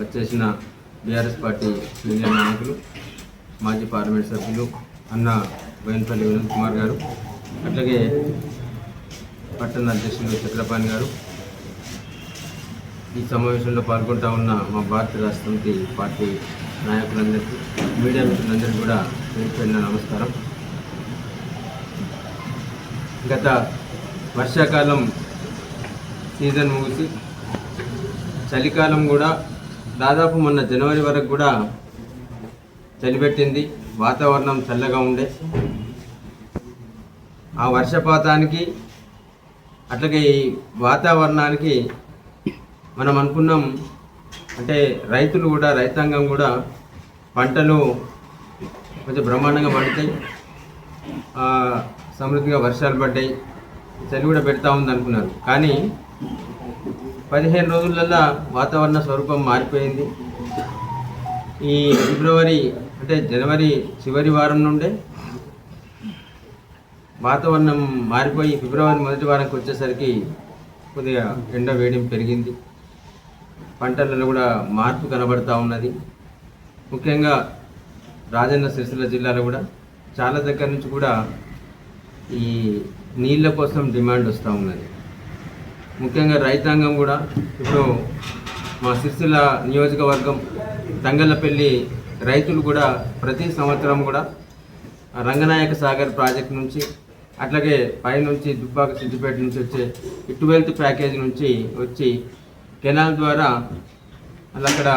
వచ్చేసిన BRS party senior నాయకులు మాజీ పార్లమెంట్ సభ్యులు అన్న బోయినపల్లి వినోద్ కుమార్ గారు అట్లాగే పట్టణ అధ్యక్షులు చక్రపాణి గారు. ఈ సమావేశంలో పాల్గొంటా ఉన్న మా భారత రాష్ట్రంకి పార్టీ నాయకులందరికీ మీడియా మిత్రులందరికీ కూడా పేరు నమస్కారం. గత వర్షాకాలం సీజన్ ముగిసి చలికాలం కూడా దాదాపు మొన్న జనవరి వరకు కూడా చలిపెట్టింది. వాతావరణం చల్లగా ఉండే. ఆ వర్షపాతానికి అట్లాగే ఈ వాతావరణానికి మనం అనుకున్నాం అంటే రైతులు కూడా రైతాంగం కూడా పంటలు కొంచెం బ్రహ్మాండంగా పడతాయి. సమృద్ధిగా వర్షాలు పడ్డాయి. చలి కూడా పెడతా ఉంది అనుకున్నారు కానీ పదిహేను రోజులలో వాతావరణ స్వరూపం మారిపోయింది. ఈ ఫిబ్రవరి అంటే జనవరి చివరి వారం నుండే వాతావరణం మారిపోయి ఫిబ్రవరి మొదటి వారంకి వచ్చేసరికి కొద్దిగా ఎండ వేడిం పెరిగింది. పంటలలో కూడా మార్పు కనబడతా ఉన్నది. ముఖ్యంగా రాజన్న సిరిసిల్ల జిల్లాలో కూడా చాలా దగ్గర నుంచి కూడా ఈ నీళ్ళ కోసం డిమాండ్ వస్తూ ఉన్నది. ముఖ్యంగా రైతాంగం కూడా ఇప్పుడు మా సిరిసిల్ల నియోజకవర్గం తంగళ్ళపల్లి రైతులు కూడా ప్రతి సంవత్సరం కూడా రంగనాయక సాగర్ ప్రాజెక్ట్ నుంచి అట్లాగే పైనుంచి దుబ్బాక సిద్దిపేట నుంచి వచ్చే ఇటు ట్వెల్త్ ప్యాకేజ్ నుంచి వచ్చి కెనాల్ ద్వారా అలా అక్కడ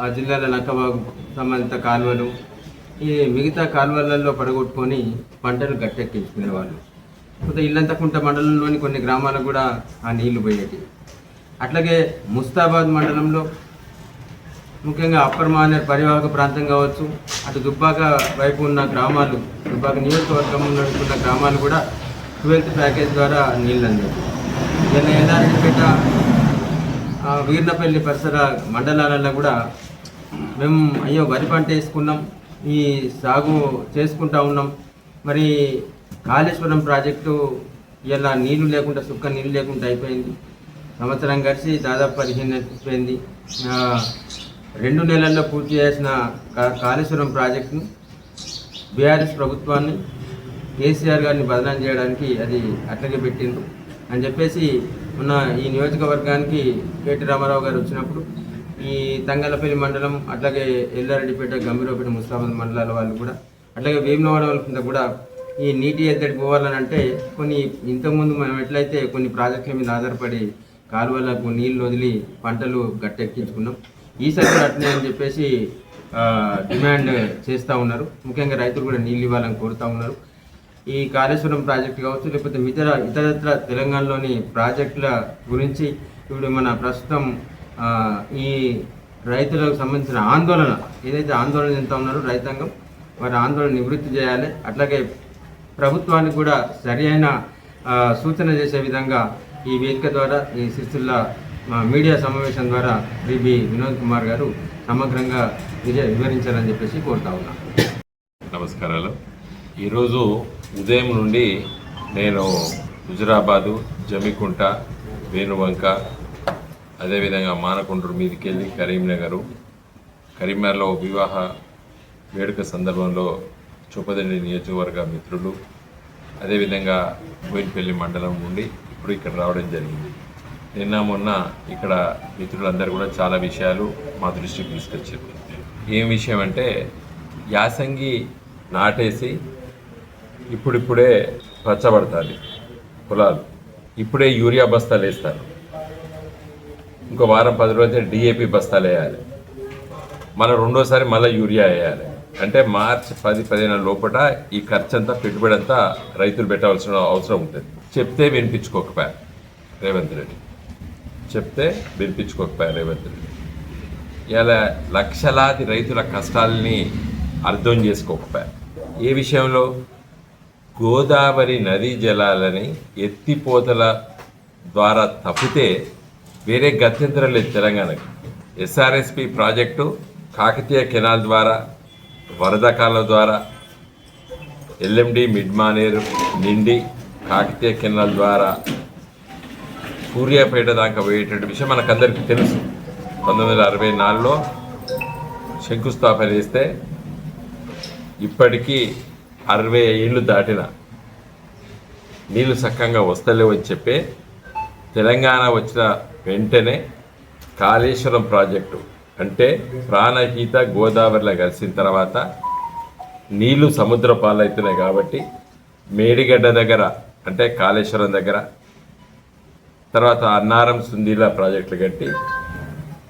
ఆ జిల్లాల నక్కబాగు సంబంధిత కాలువలు ఈ మిగతా కాలువలలో పడగొట్టుకొని పంటలు గట్టెక్కించుకునేవాళ్ళు. కొద్దిగా ఇల్లంతకుంట మండలంలోని కొన్ని గ్రామాలకు కూడా ఆ నీళ్ళు పోయేవి అట్లాగే ముస్తాబాద్ మండలంలో ముఖ్యంగా అప్పర్ మానేర్ పరివాహక ప్రాంతం కావచ్చు అటు దుబ్బాక వైపు ఉన్న గ్రామాలు దుబ్బాక నియోజకవర్గంలో ఉన్న గ్రామాలు కూడా ట్వెల్త్ ప్యాకేజ్ ద్వారా నీళ్ళు అందాయి ఇలా ఎల్లారెడ్డిపేట వీర్నపల్లి పరిసర మండలాలలో కూడా మేము అయ్యో వరి పంట వేసుకున్నాం ఈ సాగు చేసుకుంటా ఉన్నాం. మరి కాళేశ్వరం ప్రాజెక్టు ఇలా నీళ్ళు లేకుండా సుక్క నీళ్ళు లేకుండా అయిపోయింది. సంవత్సరం గడిచి దాదాపు పదిహేను అయిపోయింది. రెండు నెలల్లో పూర్తి చేసిన కాళేశ్వరం ప్రాజెక్టును బీఆర్ఎస్ ప్రభుత్వాన్ని కేసీఆర్ గారిని బదనాం చేయడానికి అది అట్లాగే పెట్టిండ్రు. అని చెప్పేసి ఉన్న ఈ నియోజకవర్గానికి కేటీ రామారావు గారు వచ్చినప్పుడు ఈ తంగలపల్లి మండలం అట్లాగే ఎల్లారెడ్డిపేట గంభీరపేట ముస్తాబాద్ మండలాల వాళ్ళు కూడా అట్లాగే వేములవాడ వాళ్ళ కింద కూడా ఈ నీటి ఎద్దడి పోవాలని అంటే కొన్ని ఇంతకుముందు మనం ఎట్లయితే కొన్ని ప్రాజెక్టుల మీద ఆధారపడి కాలువలకు నీళ్ళు వదిలి పంటలు గట్టెక్కించుకున్నాం. ఈసారి కూడా అట్లనే అని చెప్పేసి డిమాండ్ చేస్తూ ఉన్నారు. ముఖ్యంగా రైతులు కూడా నీళ్ళు ఇవ్వాలని కోరుతూ ఉన్నారు. ఈ కాళేశ్వరం ప్రాజెక్టు కావచ్చు లేకపోతే ఇతర ఇతరత్ర తెలంగాణలోని ప్రాజెక్టుల గురించి ఇప్పుడు మన ప్రస్తుతం ఈ రైతులకు సంబంధించిన ఆందోళన ఏదైతే ఆందోళన చెందుతా ఉన్నారో రైతాంగం వారి ఆందోళన నివృత్తి చేయాలి. అట్లాగే ప్రభుత్వానికి కూడా సరి అయిన సూచన చేసే విధంగా ఈ వేదిక ద్వారా ఈ సిరిసిల్ల మీడియా సమావేశం ద్వారా బీబీ వినోద్ కుమార్ గారు సమగ్రంగా విజయ వివరించాలని చెప్పేసి కోరుతా ఉన్నాను నమస్కారాలు. ఈరోజు ఉదయం నుండి నేను హుజురాబాదు జమికుంట వేణువంక అదేవిధంగా మానకొండూరు మీదకి వెళ్ళి కరీంనగరు కరీంనగర్లో వివాహ వేడుక సందర్భంలో చూపదండి నియోజకవర్గ మిత్రులు అదేవిధంగా బోయినపల్లి మండలం నుండి ఇప్పుడు ఇక్కడ రావడం జరిగింది. నిన్న మొన్న ఇక్కడ మిత్రులందరూ కూడా చాలా విషయాలు మా దృష్టికి తీసుకొచ్చారు. ఏం విషయం అంటే యాసంగి నాటేసి ఇప్పుడిప్పుడే పచ్చబడతాది పొలాలు. ఇప్పుడే యూరియా బస్తాలు వేస్తారు. ఇంకో వారం పది రోజులు డిఏపి బస్తాలు వేయాలి. మళ్ళీ రెండోసారి మళ్ళీ యూరియా వేయాలి. అంటే మార్చ్ పది పదిహేను లోపల ఈ ఖర్చు అంతా పెట్టుబడి అంతా రైతులు పెట్టవలసిన అవసరం ఉంటుంది. చెప్తే వినిపించుకోకపోయా రేవంత్ రెడ్డి. చెప్తే వినిపించుకోకపోయా రేవంత్ రెడ్డి. ఇలా లక్షలాది రైతుల కష్టాలని అర్థం చేసుకోకపోయా ఏ విషయంలో? గోదావరి నదీ జలాలని ఎత్తిపోతల ద్వారా తప్పితే వేరే గత్యంతరం లేదు తెలంగాణకి. ఎస్ఆర్ఎస్పి ప్రాజెక్టు కాకతీయ కెనాల్ ద్వారా వరద కాలం ద్వారా ఎల్ఎండి మిడ్ మానేరు నిండి కాకతీయ కెనాల్ ద్వారా సూర్యాపేట దాకా పోయేటువంటి విషయం మనకందరికీ తెలుసు. పంతొమ్మిది వందల అరవై నాలుగులో శంకుస్థాపన చేస్తే ఇప్పటికీ అరవై ఏళ్ళు దాటిన నీళ్ళు సక్కంగా వస్తలేవు అని చెప్పే తెలంగాణ వచ్చిన వెంటనే కాళేశ్వరం ప్రాజెక్టు అంటే ప్రాణహిత గోదావరిలో కలిసిన తర్వాత నీళ్ళు సముద్ర పాలవుతున్నాయి కాబట్టి మేడిగడ్డ దగ్గర అంటే కాళేశ్వరం దగ్గర తర్వాత అన్నారం సుందీల ప్రాజెక్టులు కట్టి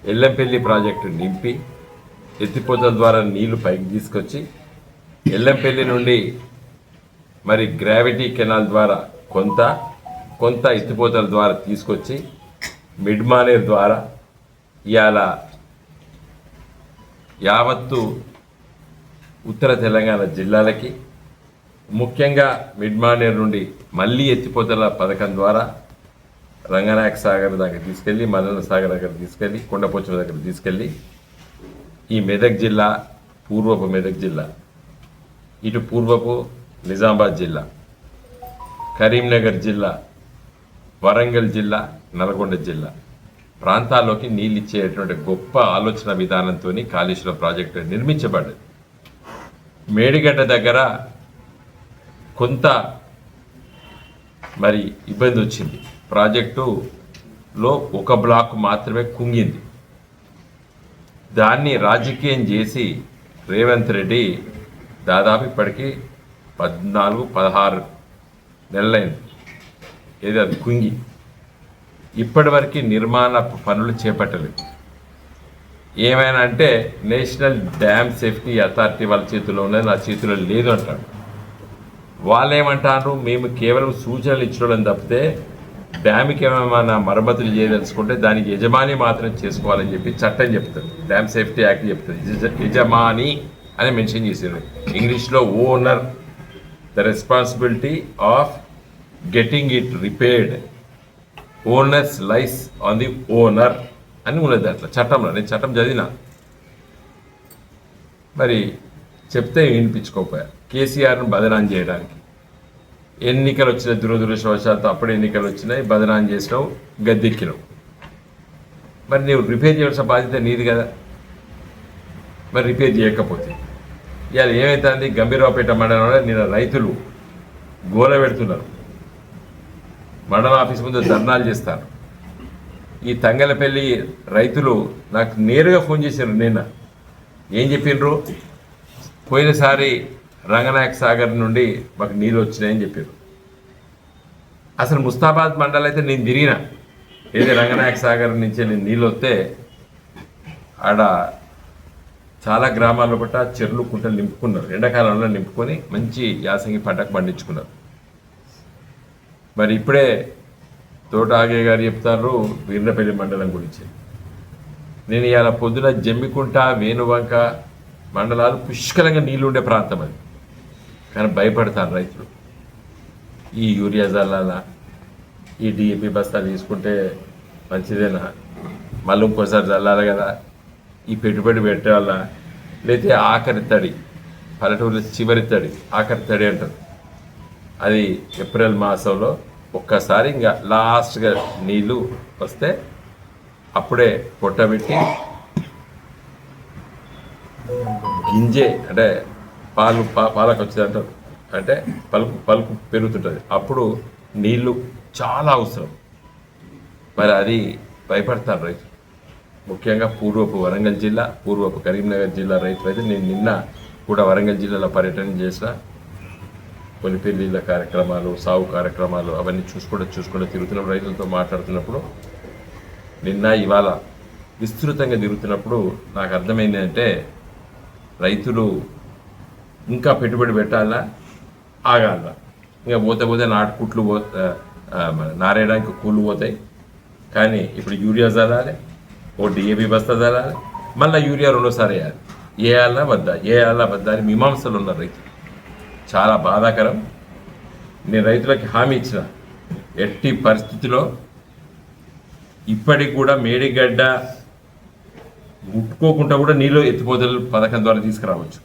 ఎల్లంపల్లి ప్రాజెక్టు నింపి ఎత్తిపోతల ద్వారా నీళ్ళు పైకి తీసుకొచ్చి ఎల్లంపల్లి నుండి మరి గ్రావిటీ కెనాల్ ద్వారా కొంత కొంత ఎత్తిపోతల ద్వారా తీసుకొచ్చి మిడ్మానేర్ ద్వారా ఇవాళ యావత్తు ఉత్తర తెలంగాణ జిల్లాలకి ముఖ్యంగా మిడ్మానేర్ నుండి మళ్ళీ ఎత్తిపోతల పథకం ద్వారా రంగనాయక సాగర్ దగ్గర తీసుకెళ్ళి మల్లన్న సాగర్ దగ్గర తీసుకెళ్ళి కొండపోచం దగ్గర తీసుకెళ్ళి ఈ మెదక్ జిల్లా పూర్వపు మెదక్ జిల్లా ఇటు పూర్వపు నిజామాబాద్ జిల్లా కరీంనగర్ జిల్లా వరంగల్ జిల్లా నల్గొండ జిల్లా. ప్రాంతాల్లోకి నీళ్ళు ఇచ్చేటువంటి గొప్ప ఆలోచన విధానంతో కాళేశ్వరం ప్రాజెక్టు నిర్మించబడ్డది. మేడిగడ్డ దగ్గర కొంత మరి ఇబ్బంది వచ్చింది. ప్రాజెక్టులో ఒక బ్లాక్ మాత్రమే కుంగింది. దాన్ని రాజకీయం చేసి రేవంత్ రెడ్డి దాదాపు ఇప్పటికీ పద్నాలుగు పదహారు నెలలైంది. ఏది అది కుంగి. ఇప్పటివరకు నిర్మాణ పనులు చేపట్టలేదు. ఏమైనా అంటే నేషనల్ డ్యామ్ సేఫ్టీ అథారిటీ వాళ్ళ చేతిలో ఉన్నది నా చేతిలో లేదు అంటాడు వాళ్ళు ఏమంటారు మేము కేవలం సూచనలు ఇచ్చడం తప్పితే డ్యామ్కి ఏమైనా మరమ్మతులు చేయదలుచుకుంటే దానికి యజమాని మాత్రం చేసుకోవాలని చెప్పి చట్టం చెప్తుంది డ్యామ్ సేఫ్టీ యాక్ట్ చెప్తుంది యజమాని అని మెన్షన్ చేసింది ఇంగ్లీష్లో owner the responsibility of getting it repaired. Owners lies on the owner అని ఉన్నది అట్లా. చట్టంలో నేను చట్టం చదివిన. మరి చెప్తే వినిపించుకోపోయా కేసీఆర్ను బదనాం చేయడానికి. ఎన్నికలు వచ్చిన దురదృష్టవశాత్తు అప్పుడు ఎన్నికలు వచ్చినాయి బదనాం చేసినావు గద్దెక్కినావు. మరి నీవు రిపేర్ చేయాల్సిన బాధ్యత నీది కదా. మరి రిపేర్ చేయకపోతే. ఇవాళ ఏమవుతుంది గంభీరావుపేట మండలంలో నిన్న రైతులు గోల పెడుతున్నారు. మండల ఆఫీస్ ముందు ధర్నాలు చేస్తారు ఈ తంగలపల్లి రైతులు నాకు నేరుగా ఫోన్ చేశారు నిన్న. ఏం చెప్పిండ్రు పోయినసారి రంగనాయక సాగర్ నుండి మాకు నీళ్ళు వచ్చినాయని చెప్పారు అసలు ముస్తాబాద్ మండలం అయితే నేను తిరిగిన. ఏది రంగనాయక సాగర్ నుంచి నేను నీళ్ళు వస్తే ఆడ చాలా గ్రామాల్లో పట్ట చెరువులు కుంటలు నింపుకున్నారు. ఎండాకాలంలో నింపుకొని మంచి యాసంగి పంటకు పండించుకున్నారు. మరి ఇప్పుడే తోట ఆగే గారు చెప్తారు వీర్నపల్లి మండలం గురించి. నేను ఇవాళ పొద్దున జమ్మికుంట వేణువంక మండలాలు పుష్కలంగా నీళ్ళు ఉండే ప్రాంతం అది. కానీ భయపడతారు రైతులు. ఈ యూరియా జల్లాల ఈ డిఏపి బస్తాలు తీసుకుంటే మంచిదేనా? మళ్ళీ ఇంకోసారి చల్లాలి కదా. ఈ పెట్టుబడి పెట్టాలా లేకపోతే ఆఖరి తడి పల్లెటూరులో చివరి తడి ఆఖరి తడి అంటారు. అది ఏప్రిల్ మాసంలో ఒక్కసారి ఇంకా లాస్ట్గా నీళ్ళు వస్తే అప్పుడే పొట్టబెట్టి గింజే అంటే పాలు పా- పాలకు వచ్చేది అంటే పలుకు పలుకు పెరుగుతుంటుంది. అప్పుడు నీళ్ళు చాలా అవసరం. మరి అది భయపడతారు రైతు. ముఖ్యంగా పూర్వపు వరంగల్ జిల్లా పూర్వపు కరీంనగర్ జిల్లా రైతులు అయితే నేను నిన్న కూడా వరంగల్ జిల్లాలో పర్యటన చేసిన కొన్ని పెళ్ళిళ్ళ కార్యక్రమాలు సాగు కార్యక్రమాలు అవన్నీ చూసుకుంటూ చూసుకుంటూ తిరుగుతున్నప్పుడు రైతులతో మాట్లాడుతున్నప్పుడు నిన్న ఇవాళ విస్తృతంగా తిరుగుతున్నప్పుడు నాకు అర్థమైంది అంటే రైతులు ఇంకా పెట్టుబడి పెట్టాలా? ఆగాల. ఇంకా పోతే పోతే నాటుకుట్లు పో నారేయడానికి కూళ్ళు పోతాయి. కానీ ఇప్పుడు యూరియా చల్లాలి ఓ డిఏబి బస్తా చల్లాలి మళ్ళీ యూరియా రెండోసారి వేయాలి. వేయాలా? వద్దా? వేయాలా? వద్దా? అని మీమాంసలు ఉన్నారు రైతులు. చాలా బాధాకరం. నేను రైతులకి హామీ ఇచ్చిన ఎట్టి పరిస్థితిలో ఇప్పటికి కూడా మేడిగడ్డ ముట్టుకోకుండా కూడా నీళ్ళు ఎత్తిపోతల పథకం ద్వారా తీసుకురావచ్చు.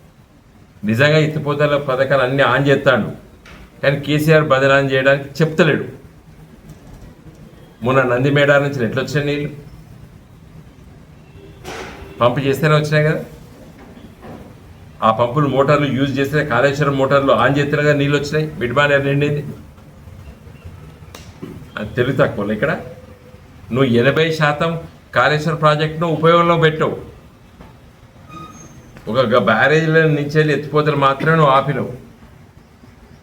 నిజంగా ఎత్తిపోతల పథకాలు అన్నీ ఆన్ చేస్తాడు. కానీ కేసీఆర్ బదనాన్ని చేయడానికి చెప్తలేడు. మొన్న నంది నుంచి ఎట్లొచ్చాయి నీళ్ళు? పంపు చేస్తేనే వచ్చినాయి కదా. ఆ పంపులు మోటార్లు యూజ్ చేస్తే కాళేశ్వరం మోటార్లు ఆన్ చేస్తేనే నీళ్ళు వచ్చినాయి. మిడ్మానేర్ నిండింది. అది తెలుగు తక్కువ ఇక్కడ. నువ్వు ఎనభై శాతం కాళేశ్వరం ప్రాజెక్టును ఉపయోగంలో పెట్టవు. ఒక గ- బ్యారేజీల నుంచి వెళ్ళి ఎత్తిపోతలు మాత్రమే నువ్వు ఆపినవు.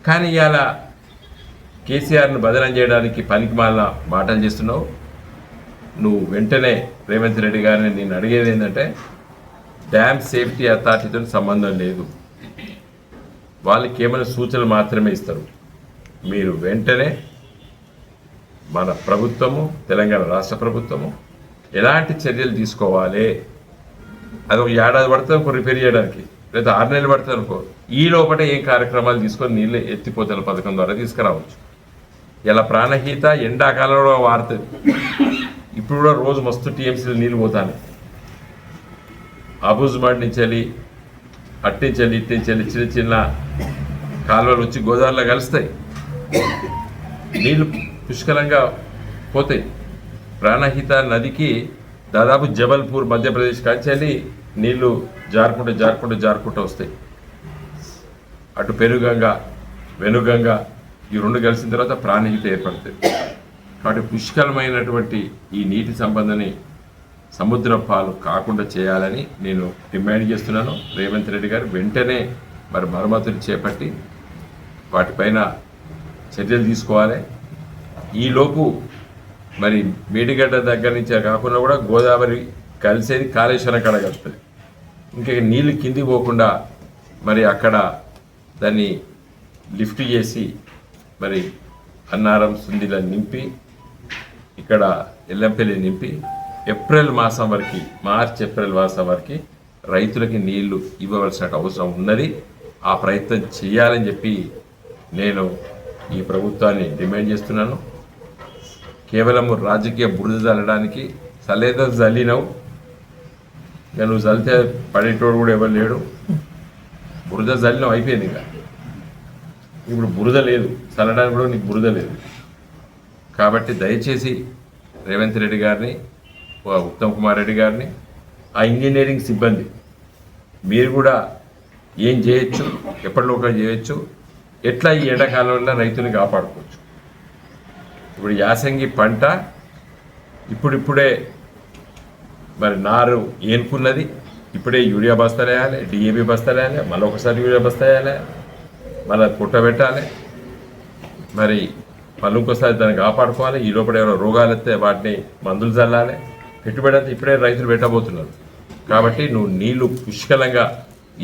కానీ ఇవాళ కేసీఆర్ను బదనం చేయడానికి పనికి మాలిన మాటలు చేస్తున్నావు. నువ్వు వెంటనే రేవంత్ రెడ్డి గారిని నేను అడిగేది ఏంటంటే డ్యామ్ సేఫ్టీ అథారిటీతో సంబంధం లేదు. వాళ్ళకి ఏమైనా సూచనలు మాత్రమే ఇస్తారు. మీరు వెంటనే మన ప్రభుత్వము తెలంగాణ రాష్ట్ర ప్రభుత్వము ఎలాంటి చర్యలు తీసుకోవాలి? అది ఒక ఏడాది పడుతుంది అనుకో రిపేర్ చేయడానికి. లేదా ఆరు నెలలు పడుతుంది అనుకో ఈ లోపల ఏం కార్యక్రమాలు తీసుకొని నీళ్ళు ఎత్తిపోతల పథకం ద్వారా తీసుకురావచ్చు. ఇలా ప్రాణహీత ఎండాకాలంలో వాడుతుంది. ఇప్పుడు కూడా రోజు మస్తు టీఎంసీలు నీళ్ళు పోతాను అబుజ్మాడ్ నుంచి వెళ్ళి అట్టించెల్లి ఇట్టించెల్లి చిన్న చిన్న కాలువలు వచ్చి గోదావరిలో కలుస్తాయి. నీళ్ళు పుష్కలంగా పోతాయి. ప్రాణహిత నదికి దాదాపు జబల్పూర్ మధ్యప్రదేశ్ కాంచెల్లి నీళ్ళు జారుకుంటూ జారుకుంటూ జారుకుంటూ వస్తాయి. అటు పెరుగంగా వెనుగంగా ఈ రెండు కలిసిన తర్వాత ప్రాణహిత ఏర్పడుతుంది కాబట్టి పుష్కలమైనటువంటి ఈ నీటి సంబంధని సముద్ర పాలు కాకుండా చేయాలని నేను డిమాండ్ చేస్తున్నాను. రేవంత్ రెడ్డి గారు వెంటనే మరి మరమ్మతులు చేపట్టి వాటిపైన చర్యలు తీసుకోవాలి. ఈలోపు మరి మేడిగడ్డ దగ్గర నుంచి కాకుండా కూడా గోదావరి కలిసేది కాళేశ్వరం కాడ కలుపుతుంది. ఇంకా నీళ్ళు కింది పోకుండా మరి అక్కడ దాన్ని లిఫ్ట్ చేసి మరి అన్నారం సుందిల నింపి ఇక్కడ ఎల్లంపల్లి నింపి ఏప్రిల్ మాసం వరకు మార్చ్ ఏప్రిల్ మాసం వరకు రైతులకి నీళ్ళు ఇవ్వవలసిన అవసరం ఉన్నది. ఆ ప్రయత్నం చేయాలని చెప్పి నేను ఈ ప్రభుత్వాన్ని డిమాండ్ చేస్తున్నాను. కేవలం రాజకీయ బురద చల్లడానికి సలేద చల్లినవు ఇక నువ్వు చల్లితే పడేటోడు కూడా ఎవరు లేడు. బురద జల్లినవు అయిపోయింది ఇక. ఇప్పుడు బురద లేదు. చల్లడానికి కూడా నీకు బురద లేదు. కాబట్టి దయచేసి రేవంత్ రెడ్డి గారిని ఉత్తమ్ కుమార్ రెడ్డి గారిని ఆ ఇంజనీరింగ్ సిబ్బంది. మీరు కూడా ఏం చేయొచ్చు ఎప్పటిలోగా చేయొచ్చు ఎట్లా ఈ ఎండాకాలంలో రైతుని కాపాడుకోవచ్చు? ఇప్పుడు యాసంగి పంట ఇప్పుడిప్పుడే మరి నారు ఏనుకున్నది ఇప్పుడే యూరియా బస్తాలు వేయాలి డిఏపి బస్తాలు వేయాలి మళ్ళీ ఒకసారి యూరియా బస్తా వేయాలి మళ్ళీ పుట్టబెట్టాలి మరి మళ్ళీ ఇంకోసారి దాన్ని కాపాడుకోవాలి ఈ లోపల ఏమైనా రోగాలు వస్తే వాటిని మందులు చల్లాలి. పెట్టుబడి అంతా ఇప్పుడే రైతులు పెట్టబోతున్నారు. కాబట్టి నువ్వు నీళ్ళు పుష్కలంగా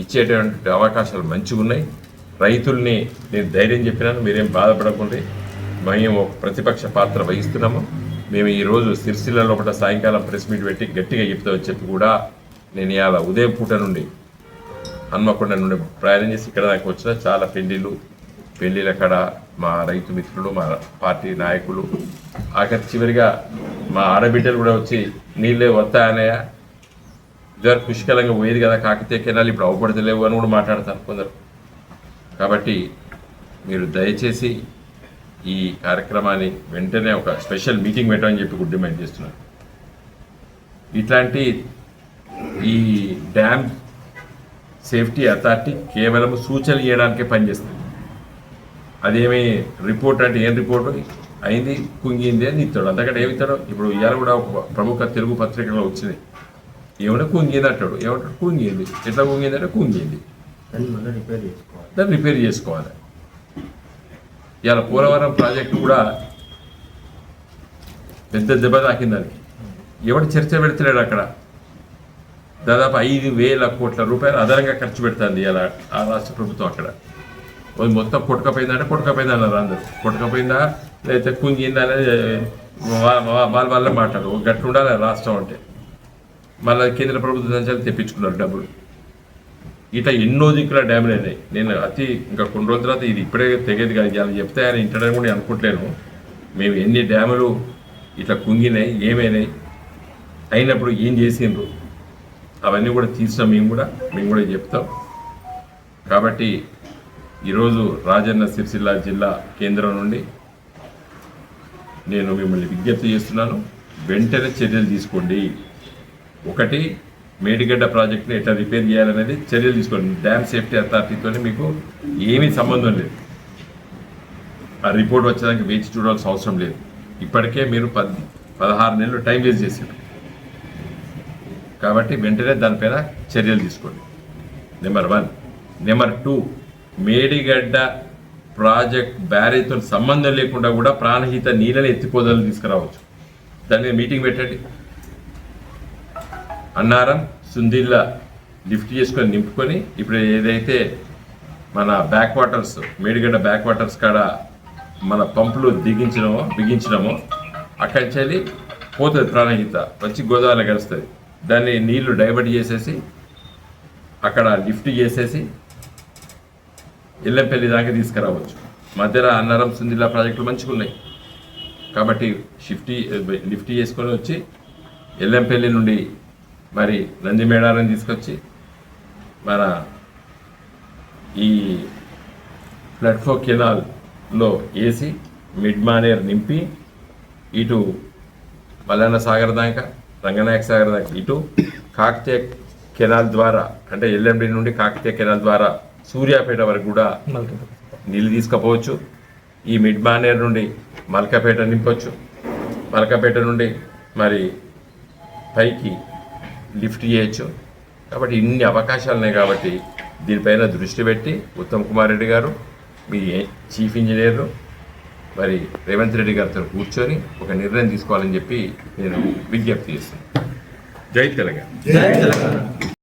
ఇచ్చేటటువంటి అవకాశాలు మంచిగా ఉన్నాయి. రైతుల్ని నేను ధైర్యం చెప్పినాను మీరేం బాధపడకండి. మేము ఒక ప్రతిపక్ష పాత్ర వహిస్తున్నాము. మేము ఈరోజు సిరిసిల్ల లోపల సాయంకాలం ప్రెస్ మీట్ పెట్టి గట్టిగా చెప్తామని చెప్పి కూడా నేను ఇవాళ ఉదయం పూట నుండి హన్మకొండ నుండి ప్రయాణం చేసి ఇక్కడ దాకా వచ్చిన చాలా పెళ్ళిళ్ళు పెళ్ళిళ్ళ కడ మా రైతు మిత్రులు మా పార్టీ నాయకులు. ఆఖరి చివరిగా మా ఆడబిడ్డలు కూడా వచ్చి నీళ్ళే వస్తాయనయ్య ఇదివరకు పుష్కలంగా పోయేది కదా కాకతీయ కెనాలు ఇప్పుడు అవపడతలేవు అని కూడా మాట్లాడతారు కొందరు. కాబట్టి మీరు దయచేసి ఈ కార్యక్రమాన్ని వెంటనే ఒక స్పెషల్ మీటింగ్ పెట్టమని చెప్పి గుడ్ డిమాండ్ చేస్తున్నారు. ఇట్లాంటి ఈ డ్యామ్ సేఫ్టీ అథారిటీ కేవలం సూచనలు ఇవ్వడానికే పనిచేస్తుంది. అదేమి రిపోర్ట్ అంటే ఏం రిపోర్ట్? అయింది కుంగింది అని ఇస్తాడు. అంతకంటే ఏమి ఇస్తాడు? ఇప్పుడు ఇవాళ కూడా ఒక ప్రముఖ తెలుగు పత్రికలో వచ్చింది. ఏమైనా కుంగింది అంటాడు. ఏమంటాడు? కుంగింది. ఎట్లా కుంగింది అంటే కుంగింది. దాన్ని రిపేర్ చేసుకోవాలి. ఇవాళ పోలవరం ప్రాజెక్టు కూడా పెద్ద దెబ్బ తాకింది దానికి ఎవడు చర్చ పెడతలేడు అక్కడ? దాదాపు ఐదు వేల కోట్ల రూపాయలు అదనంగా ఖర్చు పెడుతుంది ఇలా ఆ రాష్ట్ర ప్రభుత్వం అక్కడ. మొత్తం కొట్టుకపోయిందంటే కొట్టుకపోయింది అన్నారు అందరు. కొట్టుకపోయిందా? లేకపోతే కుంగిందా అనేది వాళ్ళ వల్ల మాట్లాడు ఒక గట్టు ఉండాలి రాష్ట్రం అంటే. మళ్ళీ కేంద్ర ప్రభుత్వం నుంచి తెప్పించుకున్నారు డబ్బులు. ఇట్లా ఎన్నో దిక్కుల డ్యామేజ్ అయినాయి. నేను అతి ఇంకా కొన్ని రోజుల తర్వాత ఇది ఇప్పుడే తెగేది కానీ ఇలా చెప్తే ఆయన ఇంటనే కూడా అనుకుంటలేను. మేము ఎన్ని డ్యాములు ఇట్లా కుంగినాయి ఏమైనాయి అయినప్పుడు ఏం చేసిండ్రు? అవన్నీ కూడా తీసినాం మేము కూడా. మేము కూడా చెప్తాం. కాబట్టి ఈరోజు రాజన్న సిరిసిల్ల జిల్లా కేంద్రం నుండి నేను మిమ్మల్ని విజ్ఞప్తి చేస్తున్నాను. వెంటనే చర్యలు తీసుకోండి. ఒకటి మేడిగడ్డ ప్రాజెక్ట్ని ఎట్లా రిపేర్ చేయాలనేది చర్యలు తీసుకోండి. డ్యామ్ సేఫ్టీ అథారిటీతో మీకు ఏమీ సంబంధం లేదు. ఆ రిపోర్ట్ వచ్చేదానికి వేచి చూడాల్సిన అవసరం లేదు. ఇప్పటికే మీరు పద్ పదహారు నెలలు టైం వేస్ట్ చేశారు. కాబట్టి వెంటనే దానిపైన చర్యలు తీసుకోండి. Number one. Number two Medigadda project బ్యారేజ్తో సంబంధం లేకుండా కూడా ప్రాణహిత నీళ్ళని ఎత్తిపోదలు తీసుకురావచ్చు. దాని మీద మీటింగ్ పెట్టండి. అన్నారం సుందిల్ల లిఫ్ట్ చేసుకొని నింపుకొని ఇప్పుడు ఏదైతే మన back waters Medigadda back waters కాడ మన పంపులు దిగించినమో బిగించినమో అక్కడి నుంచి వెళ్ళి పోతుంది ప్రాణహిత వచ్చి గోదావరిలో కలుస్తుంది. దాన్ని నీళ్ళు డైవర్ట్ చేసేసి అక్కడ లిఫ్ట్ చేసేసి ఎల్లంపల్లి దాకా తీసుకురావచ్చు. మధ్యలో అన్నారం సుందిల్లా ప్రాజెక్టులు మంచిగా ఉన్నాయి. కాబట్టి షిఫ్ట్ లిఫ్ట్ చేసుకొని వచ్చి ఎల్లంపల్లి నుండి మరి నందిమేడారం తీసుకొచ్చి మన ఈ ప్లాట్ఫో కెనాల్లో వేసి మిడ్ మానేర్ నింపి ఇటు మల్లన్న సాగర్ దాకా రంగనాయక సాగర్ దాకా ఇటు కాకతీయ కెనాల్ ద్వారా అంటే ఎల్ఎండి నుండి కాకతీయ కెనాల్ ద్వారా సూర్యాపేట వరకు కూడా నీళ్ళు తీసుకపోవచ్చు. ఈ మిడ్ మానేర్ నుండి మల్కపేట నింపొచ్చు. మల్కపేట నుండి మరి పైకి లిఫ్ట్ చేయొచ్చు. కాబట్టి ఇన్ని అవకాశాలు ఉన్నాయి కాబట్టి దీనిపైన దృష్టి పెట్టి ఉత్తమ్ కుమార్ రెడ్డి గారు మీ చీఫ్ ఇంజనీర్ మరి రేవంత్ రెడ్డి గారితో కూర్చొని ఒక నిర్ణయం తీసుకోవాలని చెప్పి నేను విజ్ఞప్తి చేస్తున్నాను. జై తెలంగాణ. జై తెలంగాణ.